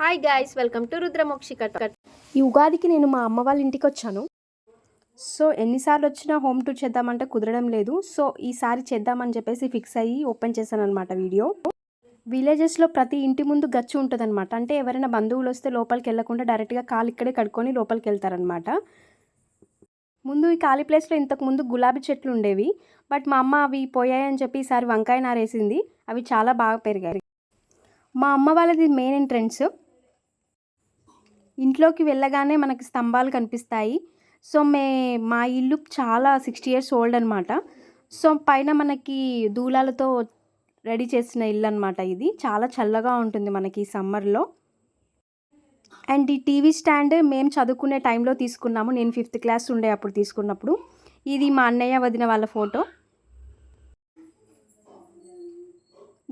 Hi guys welcome to Rudramokshi cut cut ఈ ఉగాదికి నేను మా అమ్మ వాళ్ళ ఇంటికి వచ్చాను. సో ఎన్నిసార్లు వచ్చినా హోమ్ టూర్ చేద్దామంటే కుదరడం లేదు. సో ఈసారి చేద్దామని చెప్పేసి ఫిక్స్ అయ్యి ఓపెన్ చేశాను అనమాట వీడియో విలేజెస్లో ప్రతి ఇంటి ముందు గచ్చు ఉంటుందన్నమాట. అంటే ఎవరైనా బంధువులు వస్తే లోపలికి వెళ్ళకుండా డైరెక్ట్గా కాలు ఇక్కడే కడుక్కొని లోపలికి వెళ్తారనమాట ముందు ఈ ఖాళీ ప్లేస్లో ఇంతకు ముందు గులాబీ చెట్లు ఉండేవి. బట్ మా అమ్మ అవి పోయాయని చెప్పి ఈసారి వంకాయ నారేసింది. అవి చాలా బాగా పెరిగాయి. మా అమ్మ వాళ్ళది మెయిన్ ఎంట్రెన్స్ ఇంట్లోకి వెళ్ళగానే మనకి స్తంభాలు కనిపిస్తాయి. సో మే మా ఇల్లు చాలా సిక్స్టీ ఇయర్స్ ఓల్డ్ అనమాట సో పైన మనకి దూలాలతో రెడీ చేసిన ఇల్లు అనమాట ఇది. చాలా చల్లగా ఉంటుంది మనకి ఈ సమ్మర్లో. అండ్ ఈ టీవీ స్టాండ్ మేము చదువుకునే టైంలో తీసుకున్నాము. నేను ఫిఫ్త్ క్లాస్ ఉండే అప్పుడు తీసుకున్నప్పుడు. ఇది మా అన్నయ్య వదిన వాళ్ళ ఫోటో.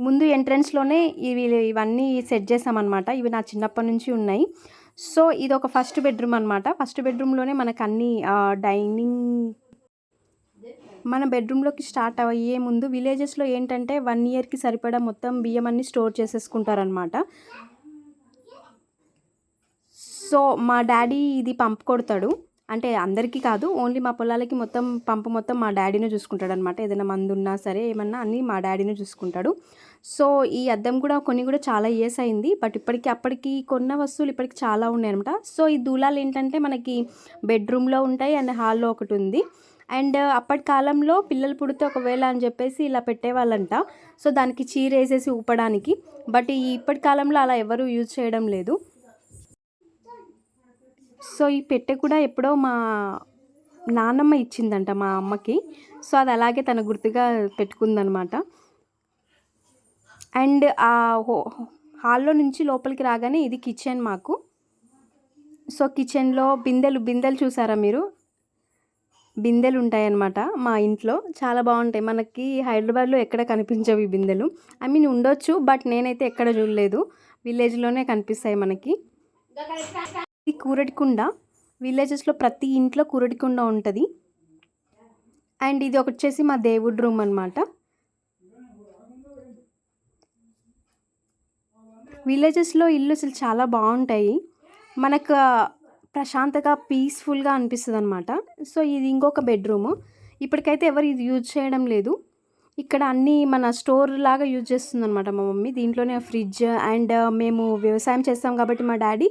ముందు ఎంట్రన్స్లోనే ఇవి ఇవన్నీ సెట్ చేసామన్నమాట. ఇవి నా చిన్నప్పటి నుంచి ఉన్నాయి. సో ఇది ఒక ఫస్ట్ బెడ్రూమ్ అనమాట ఫస్ట్ బెడ్రూమ్లోనే మనకు అన్ని డైనింగ్ మన బెడ్రూమ్లోకి స్టార్ట్ అయ్యే ముందు విలేజెస్లో ఏంటంటే వన్ ఇయర్కి సరిపడా మొత్తం బియ్యం అన్ని స్టోర్ చేసేసుకుంటారనమాట సో మా డాడీ ఇది పంప్ కొడతాడు. అంటే అందరికీ కాదు ఓన్లీ మా పొలాలకి మొత్తం పంపు మొత్తం మా డాడీనే చూసుకుంటాడు అనమాట ఏదైనా మందు ఉన్నా సరే ఏమన్నా అన్నీ మా డాడీనే చూసుకుంటాడు. సో ఈ అద్దం కూడా కొన్ని కూడా చాలా ఇయర్స్ అయింది. బట్ ఇప్పటికి అప్పటికి కొన్న వస్తువులు ఇప్పటికి చాలా ఉన్నాయి అనమాట సో ఈ దూలాలు ఏంటంటే మనకి బెడ్రూమ్లో ఉంటాయి అండ్ హాల్లో ఒకటి ఉంది. అండ్ అప్పటి కాలంలో పిల్లలు పుడితే ఒకవేళ అని చెప్పేసి ఇలా పెట్టేవాళ్ళంట. సో దానికి చీర వేసేసి ఊపడానికి. బట్ ఈ ఇప్పటి కాలంలో అలా ఎవరు యూజ్ చేయడం లేదు. సో ఈ పెట్టె కూడా ఎప్పుడో మా నాన్నమ్మ ఇచ్చిందంట మా అమ్మకి. సో అది అలాగే తన గుర్తుగా పెట్టుకుందనమాట. అండ్ ఆ హాల్లో నుంచి లోపలికి రాగానే ఇది కిచెన్ మాకు. సో కిచెన్లో బిందెలు బిందెలు చూసారా మీరు? బిందెలు ఉంటాయన్నమాట మా ఇంట్లో. చాలా బాగుంటాయి. మనకి హైదరాబాద్లో ఎక్కడ కనిపించవు ఈ బిందెలు. ఐ మీన్ ఉండొచ్చు బట్ నేనైతే ఎక్కడ చూడలేదు. విలేజ్లోనే కనిపిస్తాయి మనకి. ఈ కూరడికుండ విలేజెస్లో ప్రతి ఇంట్లో కూరడికుండ ఉంటుంది. అండ్ ఇది ఒకటి వచ్చేసి మా దేవుడి రూమ్ అనమాట విలేజెస్లో ఇల్లు అసలు చాలా బాగుంటాయి. మనకు ప్రశాంతగా పీస్ఫుల్గా అనిపిస్తుంది అనమాట సో ఇది ఇంకొక బెడ్రూమ్. ఇప్పటికైతే ఎవరు ఇది యూజ్ చేయడం లేదు. ఇక్కడ అన్నీ మన స్టోర్ లాగా యూజ్ చేస్తుంది అనమాట మా మమ్మీ. దీంట్లోనే ఫ్రిడ్జ్ అండ్ మేము వ్యవసాయం చేస్తాం కాబట్టి మా డాడీ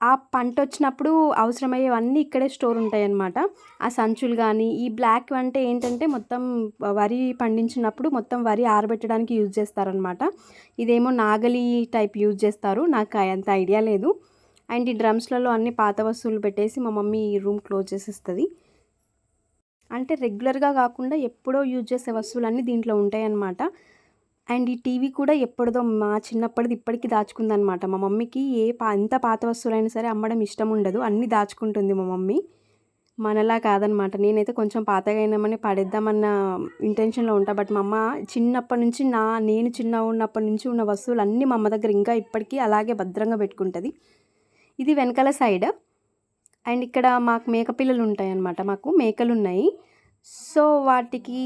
ఆ పంట వచ్చినప్పుడు అవసరమయ్యేవన్నీ ఇక్కడే స్టోర్ ఉంటాయి అన్నమాట ఆ సంచులు కానీ ఈ బ్లాక్ అంటే ఏంటంటే మొత్తం వరి పండించినప్పుడు మొత్తం వరి ఆరబెట్టడానికి యూజ్ చేస్తారనమాట ఇదేమో నాగలి టైప్ యూజ్ చేస్తారు. నాకు అంత ఐడియా లేదు. అండ్ ఈ డ్రమ్స్లలో అన్ని పాత వస్తువులు పెట్టేసి మా మమ్మీ ఈ రూమ్ క్లోజ్ చేసేస్తుంది. అంటే రెగ్యులర్గా కాకుండా ఎప్పుడో యూజ్ చేసే వస్తువులన్నీ దీంట్లో ఉంటాయన్నమాట. అండ్ ఈ టీవీ కూడా ఎప్పటిదో మా చిన్నప్పటిది ఇప్పటికీ దాచుకుందనమాట మా మమ్మీకి ఏ పా ఎంత పాత వస్తువులైనా సరే అమ్మడం ఇష్టం ఉండదు. అన్నీ దాచుకుంటుంది మా మమ్మీ. మనలా కాదనమాట నేనైతే కొంచెం పాతగా అయినామని పడేద్దామన్న ఇంటెన్షన్లో ఉంటా. బట్ మా అమ్మ చిన్నప్పటి నుంచి నా నేను చిన్న ఉన్నప్పటి నుంచి ఉన్న వస్తువులు అన్నీ మా అమ్మ దగ్గర ఇంకా ఇప్పటికీ అలాగే భద్రంగా పెట్టుకుంటుంది. ఇది వెనకాల సైడ్. అండ్ ఇక్కడ మాకు మేక పిల్లలు ఉంటాయి అన్నమాట మాకు మేకలు ఉన్నాయి సో వాటికి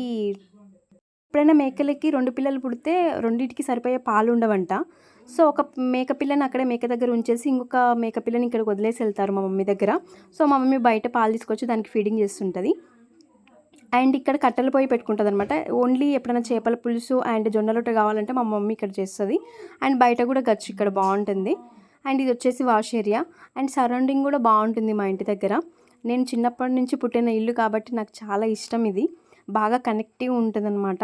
ఎప్పుడైనా మేకలకి రెండు పిల్లలు పుడితే రెండింటికి సరిపోయే పాలు ఉండవంట. సో ఒక మేక పిల్లని అక్కడే మేక దగ్గర ఉంచేసి ఇంకొక మేక పిల్లని ఇక్కడికి వదిలేసి వెళ్తారు మా మమ్మీ దగ్గర. సో మా మమ్మీ బయట పాలు తీసుకొచ్చి దానికి ఫీడింగ్ చేస్తుంటుంది. అండ్ ఇక్కడ కట్టెలు పోయి పెట్టుకుంటుంది అనమాట ఓన్లీ ఎప్పుడైనా చేపల పులుసు అండ్ జొన్న రొట్టె కావాలంటే మా మమ్మీ ఇక్కడ చేస్తుంది. అండ్ బయట కూడా గచ్చు ఇక్కడ బాగుంటుంది. అండ్ ఇది వచ్చేసి వాష్ ఏరియా. అండ్ సరౌండింగ్ కూడా బాగుంటుంది మా ఇంటి దగ్గర. నేను చిన్నప్పటి నుంచి పుట్టిన ఇల్లు కాబట్టి నాకు చాలా ఇష్టం ఇది. బాగా కనెక్టివ్ ఉంటుందన్నమాట.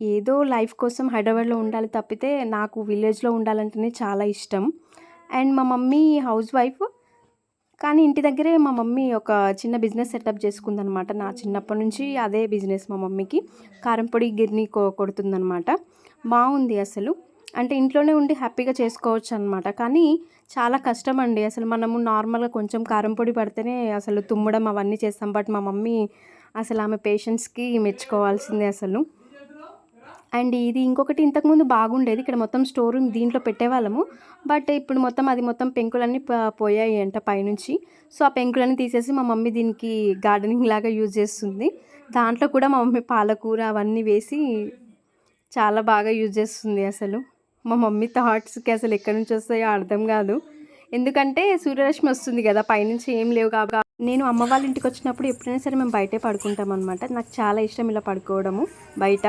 ఏదో లైఫ్ కోసం హైదరాబాద్లో ఉండాలి తప్పితే నాకు విలేజ్లో ఉండాలంటేనే చాలా ఇష్టం. అండ్ మా మమ్మీ హౌస్ వైఫ్ కానీ ఇంటి దగ్గరే మా మమ్మీ ఒక చిన్న బిజినెస్ సెటప్ చేసుకుందనమాట నా చిన్నప్పటి నుంచి అదే బిజినెస్ మా మమ్మీకి. కారంపొడి గిర్ని కొ కొడుతుందనమాట బాగుంది అసలు. అంటే ఇంట్లోనే ఉండి హ్యాపీగా చేసుకోవచ్చు అనమాట కానీ చాలా కష్టం అండి అసలు మనము నార్మల్గా కొంచెం కారం పొడి పడితేనే అసలు తుమ్మడం అవన్నీ చేస్తాం. బట్ మా మమ్మీ అసలు ఆమె పేషెంట్స్కి మెచ్చుకోవాల్సిందే అసలు. అండ్ ఇది ఇంకొకటి ఇంతకుముందు బాగుండేది. ఇక్కడ మొత్తం స్టోర్ రూమ్ దీంట్లో పెట్టేవాళ్ళము. బట్ ఇప్పుడు మొత్తం అది మొత్తం పెంకులన్నీ పోయాయి అంట పైనుంచి. సో ఆ పెంకులన్నీ తీసేసి మా మమ్మీ దీనికి గార్డెనింగ్ లాగా యూజ్ చేస్తుంది. దాంట్లో కూడా మా మమ్మీ పాలకూర అవన్నీ వేసి చాలా బాగా యూజ్ చేస్తుంది అసలు. మా మమ్మీ థాట్స్కి అసలు ఎక్కడి నుంచి వస్తాయో అర్థం కాదు. ఎందుకంటే సూర్యరశ్మి వస్తుంది కదా పైనుంచి ఏం లేవు కాబట్టి నేను అమ్మ వాళ్ళ ఇంటికి వచ్చినప్పుడు ఎప్పుడైనా సరే మేము బయటే పడుకుంటాం అనమాట నాకు చాలా ఇష్టం ఇలా పడుకోవడము బయట.